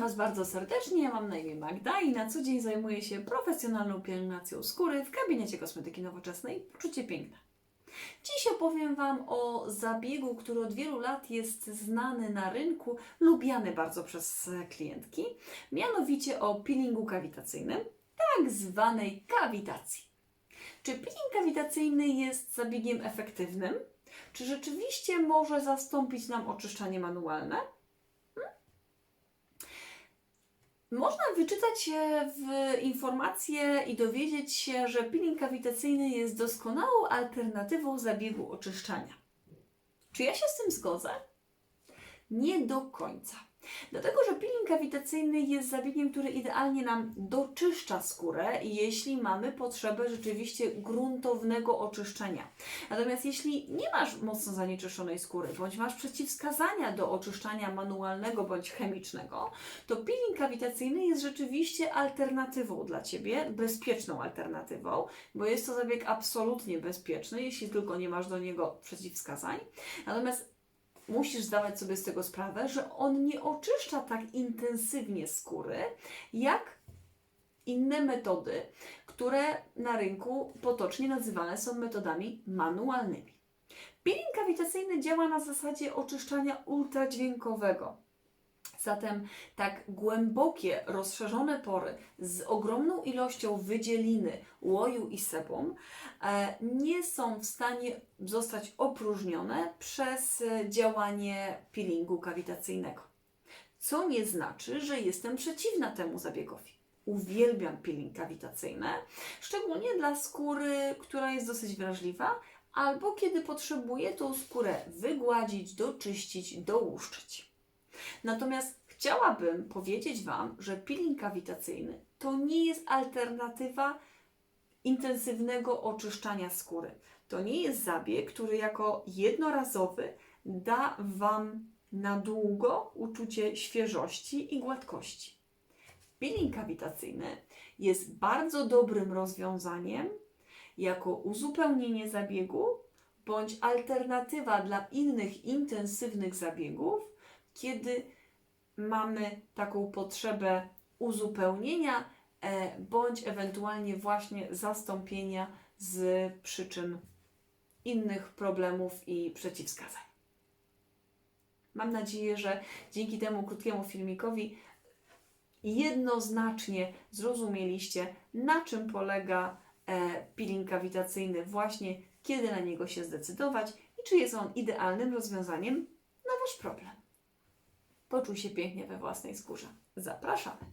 Was bardzo serdecznie, ja mam na imię Magda i na co dzień zajmuję się profesjonalną pielęgnacją skóry w gabinecie kosmetyki nowoczesnej Poczucie Piękna. Dziś opowiem Wam o zabiegu, który od wielu lat jest znany na rynku, lubiany bardzo przez klientki, mianowicie o peelingu kawitacyjnym, tak zwanej kawitacji. Czy peeling kawitacyjny jest zabiegiem efektywnym? Czy rzeczywiście może zastąpić nam oczyszczanie manualne? Można wyczytać w informacje i dowiedzieć się, że peeling kawitacyjny jest doskonałą alternatywą zabiegu oczyszczania. Czy ja się z tym zgodzę? Nie do końca. Dlatego, że peeling kawitacyjny jest zabiegiem, który idealnie nam doczyszcza skórę, jeśli mamy potrzebę rzeczywiście gruntownego oczyszczenia. Natomiast jeśli nie masz mocno zanieczyszczonej skóry, bądź masz przeciwwskazania do oczyszczania manualnego bądź chemicznego, to peeling kawitacyjny jest rzeczywiście alternatywą dla Ciebie, bezpieczną alternatywą, bo jest to zabieg absolutnie bezpieczny, jeśli tylko nie masz do niego przeciwwskazań. Natomiast musisz zdawać sobie z tego sprawę, że on nie oczyszcza tak intensywnie skóry, jak inne metody, które na rynku potocznie nazywane są metodami manualnymi. Peeling kawitacyjny działa na zasadzie oczyszczania ultradźwiękowego. Zatem tak głębokie, rozszerzone pory z ogromną ilością wydzieliny, łoju i sebum e, nie są w stanie zostać opróżnione przez e, działanie peelingu kawitacyjnego. Co nie znaczy, że jestem przeciwna temu zabiegowi. Uwielbiam peeling kawitacyjny, szczególnie dla skóry, która jest dosyć wrażliwa, albo kiedy potrzebuję tą skórę wygładzić, doczyścić, dołuszczyć. Natomiast chciałabym powiedzieć Wam, że peeling kawitacyjny to nie jest alternatywa intensywnego oczyszczania skóry. To nie jest zabieg, który jako jednorazowy da Wam na długo uczucie świeżości i gładkości. Peeling kawitacyjny jest bardzo dobrym rozwiązaniem jako uzupełnienie zabiegu bądź alternatywa dla innych intensywnych zabiegów, kiedy mamy taką potrzebę uzupełnienia e, bądź ewentualnie właśnie zastąpienia z przyczyn innych problemów i przeciwwskazań. Mam nadzieję, że dzięki temu krótkiemu filmikowi jednoznacznie zrozumieliście, na czym polega e, peeling kawitacyjny, właśnie kiedy na niego się zdecydować i czy jest on idealnym rozwiązaniem na Wasz problem. Poczuj się pięknie we własnej skórze. Zapraszamy!